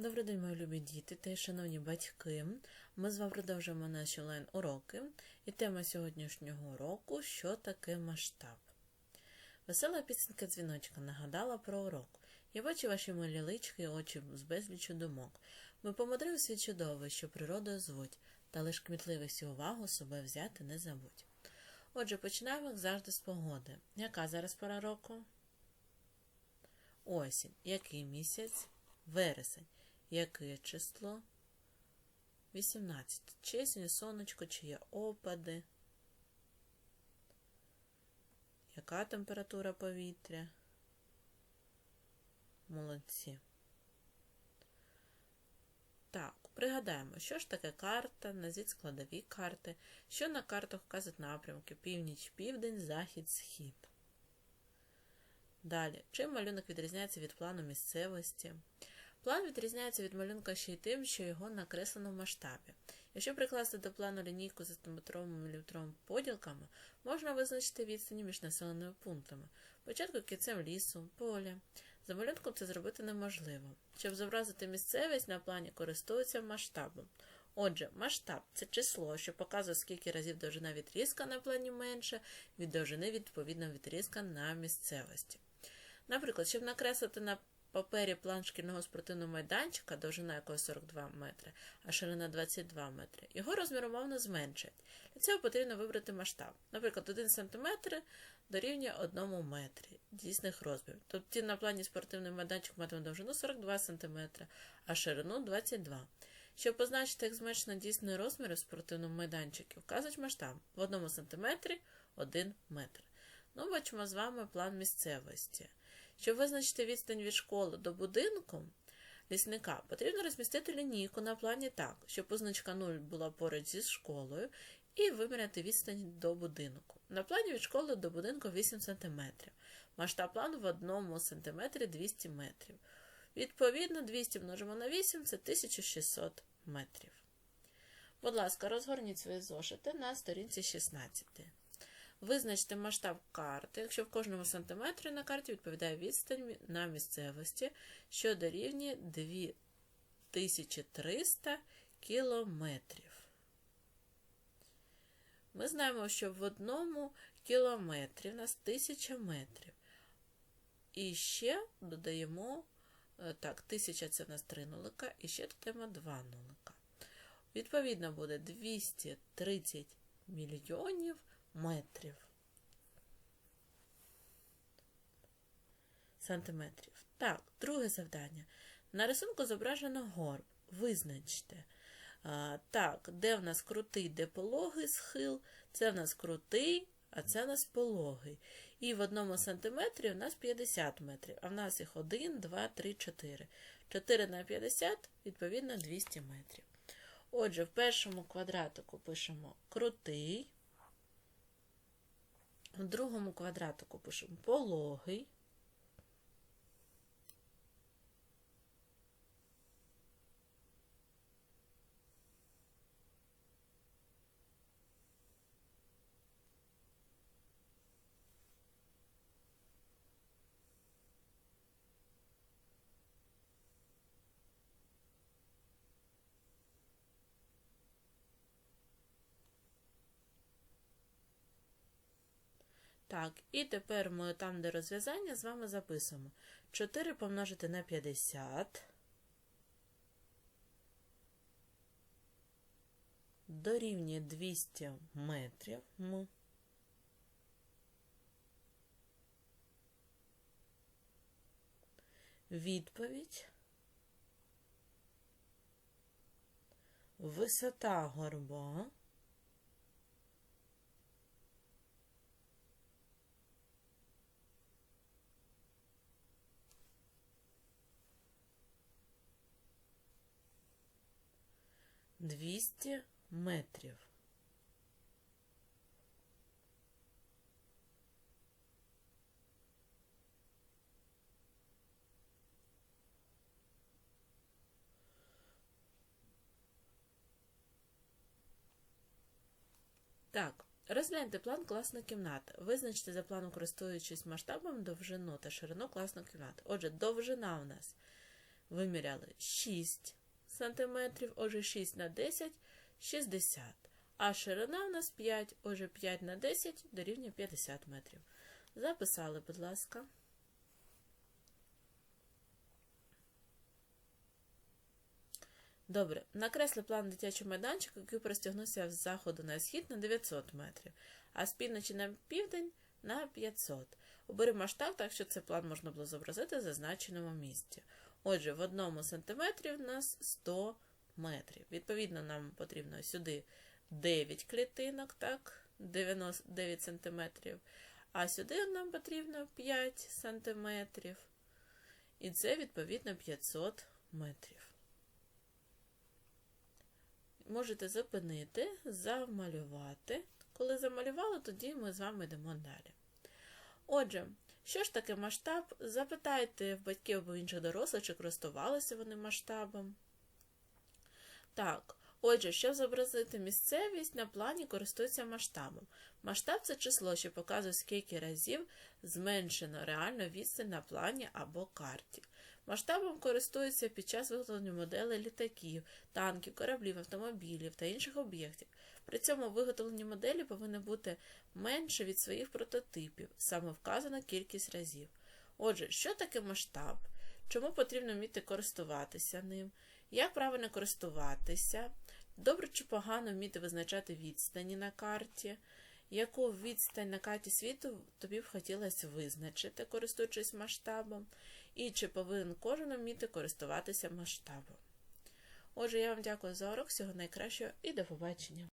Добрий день, мої любі діти та й шановні батьки. Ми з вами продовжуємо наші онлайн-уроки. І тема сьогоднішнього уроку що таке масштаб. Весела пісенька дзвіночка нагадала про урок. Я бачу ваші милі лички і очі з безлічу думок. Ми помудрив світ чудовий, що природою звуть, та лиш кмітливість і увагу себе взяти не забудь. Отже, починаємо, як завжди, з погоди. Яка зараз пора року? Осінь. Який місяць? Вересень. Яке число? 18. Чесні, сонечко, чи є опади? Яка температура повітря? Молодці. Так, пригадаємо, що ж таке карта, назвіть складові карти, що на картах вказують напрямки північ, південь, захід, схід. Далі, чим малюнок відрізняється від плану місцевості? План відрізняється від малюнка ще й тим, що його накреслено в масштабі. Якщо прикласти до плану лінійку з сантиметровими міліметровими поділками, можна визначити відстані між населеними пунктами, початку кінцем лісу, поля. За малюнком це зробити неможливо. Щоб зобразити місцевість на плані користуються масштабом. Отже, масштаб це число, що показує, скільки разів довжина відрізка на плані менше, від довжини відповідно відрізка на місцевості. Наприклад, щоб накреслити на папері план шкільного спортивного майданчика, довжина якого 42 метри, а ширина 22 метри, його розмір умовно зменшать. Для цього потрібно вибрати масштаб. Наприклад, 1 см дорівнює 1 метрі дійсних розмірів. Тобто на плані спортивний майданчик матиме довжину 42 см, а ширину 22 Щоб позначити, як зменшено дійсні розміри в спортивному майданчику, вказують масштаб в 1 см 1 метр. Ну, бачимо з вами план місцевості. Щоб визначити відстань від школи до будинку лісника, потрібно розмістити лінійку на плані так, щоб позначка 0 була поруч зі школою, і виміряти відстань до будинку. На плані від школи до будинку 8 см. Масштаб плану в 1 см 200 метрів. Відповідно, 200 множимо на 8 це 1600 метрів. Будь ласка, розгорніть свої зошити на сторінці 16. Визначте масштаб карти, якщо в кожному сантиметрі на карті відповідає відстань на місцевості, що дорівнює 2300 кілометрів. Ми знаємо, що в одному кілометрі в нас 1000 метрів. І ще додаємо, так, 1000 це в нас 3 нулика, і ще додаємо 2 нулика. Відповідно, буде 230 мільйонів метрів. Сантиметрів. Так, друге завдання. На рисунку зображено горб. Визначте. А, Так, де в нас крутий, де пологий схил, це в нас крутий, а це в нас пологий. І в одному сантиметрі у нас 50 метрів, а в нас їх 1, 2, 3, 4. 4 на 50, відповідно, 200 метрів. Отже, в першому квадратику пишемо крутий. В другому квадратику пишемо пологий. Так, і тепер ми там, де розв'язання, з вами записуємо 4 помножити на 50 дорівнює 200 метрів. Відповідь. Висота горба. Двісті метрів. Так, розгляньте план класної кімнати. Визначте за планом, користуючись масштабом довжину та ширину класної кімнати. Отже, довжина у нас виміряли 6 см, отже 6 на 10 60 а ширина у нас 5, отже 5 на 10 дорівнює 50 метрів. Записали, будь ласка. Добре, накресли план дитячого майданчика, який простягнувся з заходу на схід на 900 метрів, а з півночі на південь на 500. Обери масштаб, так що цей план можна було зобразити в зазначеному місці. Отже, в одному сантиметрі в нас 100 метрів. Відповідно, нам потрібно сюди 9 клітинок, так, 99 сантиметрів, а сюди нам потрібно 5 сантиметрів. І це, відповідно, 500 метрів. Можете зупинити, замалювати. Коли замалювали, тоді ми з вами йдемо далі. Отже, що ж таке масштаб? Запитайте в батьків або інших дорослих, чи користувалися вони масштабом. Так, отже, щоб зобразити місцевість, на плані користуються масштабом. Масштаб це число, що показує, скільки разів зменшено реальну відстань на плані або карті. Масштабом користуються під час виготовлення моделей літаків, танків, кораблів, автомобілів та інших об'єктів. При цьому виготовлені моделі повинні бути менше від своїх прототипів, саме вказана кількість разів. Отже, що таке масштаб? Чому потрібно вміти користуватися ним? Як правильно користуватися? Добре чи погано вміти визначати відстані на карті? Яку відстань на карті світу тобі б хотілося визначити, користуючись масштабом? І чи повинен кожен вміти користуватися масштабом? Отже, я вам дякую за урок, всього найкращого і до побачення!